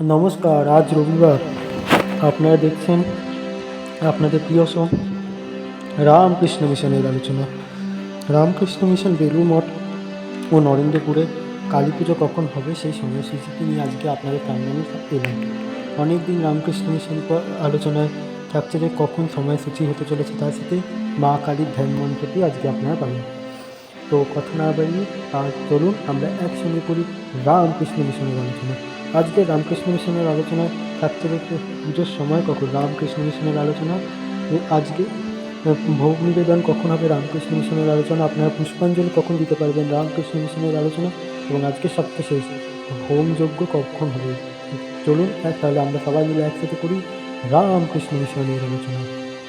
নমস্কার, আজ রবিবার। আপনারা দেখছেন আপনাদের প্রিয় শো রামকৃষ্ণ মিশনের আলোচনা। রামকৃষ্ণ মিশন বেলুর মঠ ও নরেন্দ্রপুরে কালী পুজো কখন হবে সেই সময়সূচিটি নিয়ে আজকে আপনাদের সামনে আমি এলাম। অনেক দিন রামকৃষ্ণ মিশন আলোচনায় থাকছে যে কখন সময়সূচি হতে চলেছে তার সাথে মা কালীর ধ্যান মন্ত্রটি আজকে আপনারা পাবেন। তো কথা না বাড়িয়ে আর চলুন, আমরা একসঙ্গে করি রামকৃষ্ণ মিশনের আলোচনা। আজকে রামকৃষ্ণ মিশনের আলোচনা থাকছে দেখতে পুজোর সময় কখন রামকৃষ্ণ মিশনের আলোচনা আজকে ভোগ নিবেদন কখন হবে রামকৃষ্ণ মিশনের আলোচনা, আপনারা পুষ্পাঞ্জলি কখন দিতে পারবেন রামকৃষ্ণ মিশনের আলোচনা, এবং আজকে শেষ হোম যজ্ঞ কখন হবে? চলুন, তাহলে আমরা সবাই মিলে একসাথে করি রামকৃষ্ণ মিশনের আলোচনা।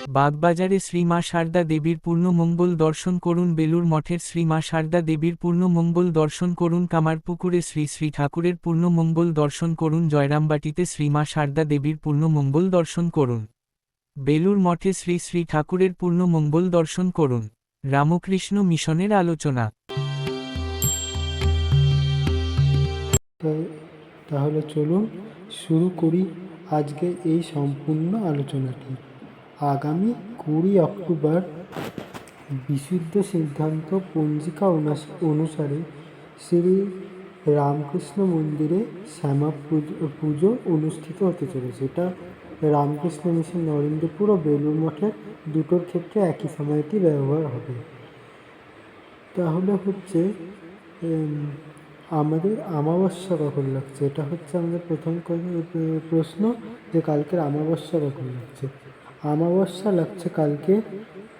বাগবাজারে শ্রী মা শারদা দেবীর পূর্ণ মঙ্গল দর্শন করুন। বেলুর মঠের শ্রী মা শারদা দেবীর পূর্ণ মঙ্গল দর্শন করুন। কামারপুকুরে শ্রী শ্রী ঠাকুরের পূর্ণ মঙ্গল দর্শন করুন। জয়রামবাটিতে শ্রী মা শারদা দেবীর পূর্ণ মঙ্গল দর্শন করুন। বেলুর মঠে শ্রী শ্রী ঠাকুরের পূর্ণ মঙ্গল দর্শন করুন। রামকৃষ্ণ মিশনের আলোচনা। তাহলে চলুন শুরু করি আজকে এই সম্পূর্ণ আলোচনাটি। আগামী কুড়ি অক্টোবর বিশুদ্ধ সিদ্ধান্ত পঞ্জিকা অনুস- অনুসারে শ্রী রামকৃষ্ণ মন্দিরে শ্যামা পুজো পুজো অনুষ্ঠিত হতে চলেছে। এটা রামকৃষ্ণ মিশন নরেন্দ্রপুর ও বেলুর মঠের দুটোর ক্ষেত্রে একই সময়টি ব্যবহার হবে। তাহলে হচ্ছে আমাদের আমাবস্যা কখন লাগছে? এটা হচ্ছে আমাদের প্রথম প্রশ্ন যে কালকের আমাবস্যা কখন লাগছে। আমাবস্যা লাগছে কালকে,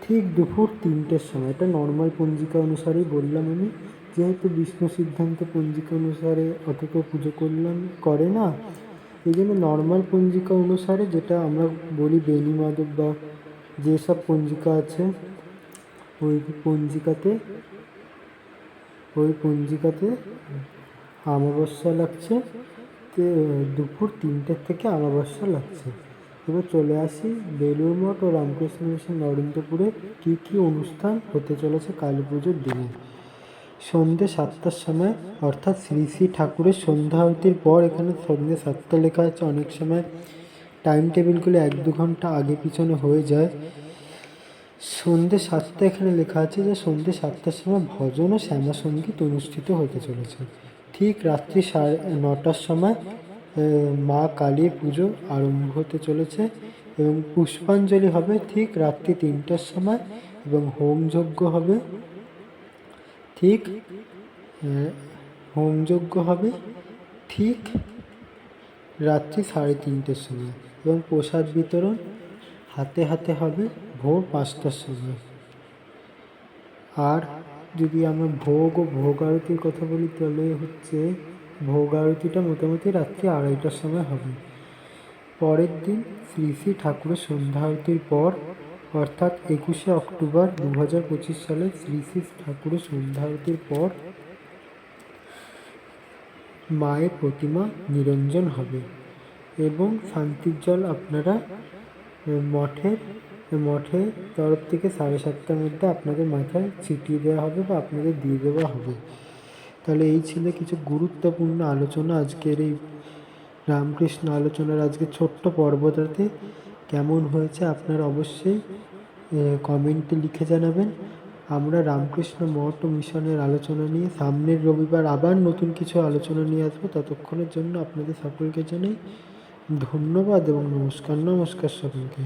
ঠিক দুপুর তিনটের সময়। এটা নর্মাল পঞ্জিকা অনুসারেই বললাম আমি। যেহেতু বিষ্ণু সিদ্ধান্ত পঞ্জিকা অনুসারে অত কেউ পুজো করলাম করে না, এই জন্য নর্মাল পঞ্জিকা অনুসারে যেটা আমরা বলি বেনি মাধব বা যেসব পঞ্জিকা আছে, ওই পঞ্জিকাতে ওই পঞ্জিকাতে আমাবস্যা লাগছে দুপুর তিনটের থেকে আমাবস্যা লাগছে। এবার চলে আসি। বেলুর মঠ ও রামকৃষ্ণ মিশন নরেন্দ্রপুরে কী কী অনুষ্ঠান হতে চলেছে কালী পুজোর দিনে? সন্ধ্যে সাতটার সময়, অর্থাৎ শ্রী শ্রী ঠাকুরের সন্ধ্যা আরতির পর এখানে সন্ধ্যে সাতটা লেখা আছে। অনেক সময় টাইম টেবিলগুলো এক দু ঘণ্টা আগে পিছনে হয়ে যায়। সন্ধ্যে সাতটা এখানে লেখা আছে যে সন্ধ্যে সাতটার সময় ভজন ও শ্যামা সংগীত অনুষ্ঠিত হতে চলেছে। ঠিক রাত্রি সাড়ে নটার সময় মা কালীর পুজো আরম্ভ হতে চলেছে এবং পুষ্পাঞ্জলি হবে ঠিক রাত্রি তিনটার সময় এবং হোমযজ্ঞ হবে। ঠিক হোমযজ্ঞ হবে ঠিক রাত্রি সাড়ে তিনটের সময় এবং প্রসাদ বিতরণ হাতে হাতে হবে ভোর পাঁচটার সময়। আর যদি আমরা ভোগ ও ভোগ আরতির কথা বলি তাহলে হচ্ছে ভোগ আরতিটা মোটামুটি রাত্রি আড়াইটার সময় হবে। পরের দিন শ্রী শ্রী ঠাকুরের সন্ধ্যা আরতির পর, অর্থাৎ একুশে অক্টোবর দু হাজার পঁচিশ সালে শ্রী শ্রী ঠাকুরের সন্ধ্যা আরতির পর, মায়ের প্রতিমা নিরঞ্জন হবে এবং শান্তির জল আপনারা মঠের মঠের তরফ থেকে সাড়ে সাতটার মধ্যে আপনাদের মাথায় ছিটিয়ে দেওয়া হবে বা আপনাদের দিয়ে দেওয়া হবে। তাহলে এই ছিল কিছু গুরুত্বপূর্ণ আলোচনা আজকের এই রামকৃষ্ণ আলোচনার আজকে ছোট্ট পর্বটাতে কেমন হয়েছে আপনারা অবশ্যই কমেন্টে লিখে জানাবেন। আমরা রামকৃষ্ণ মঠ মিশনের আলোচনা নিয়ে সামনের রবিবার আবার নতুন কিছু আলোচনা নিয়ে আসব। ততক্ষণের জন্য আপনাদের সকলকে জানাই ধন্যবাদ এবং নমস্কার নমস্কার সকলকে।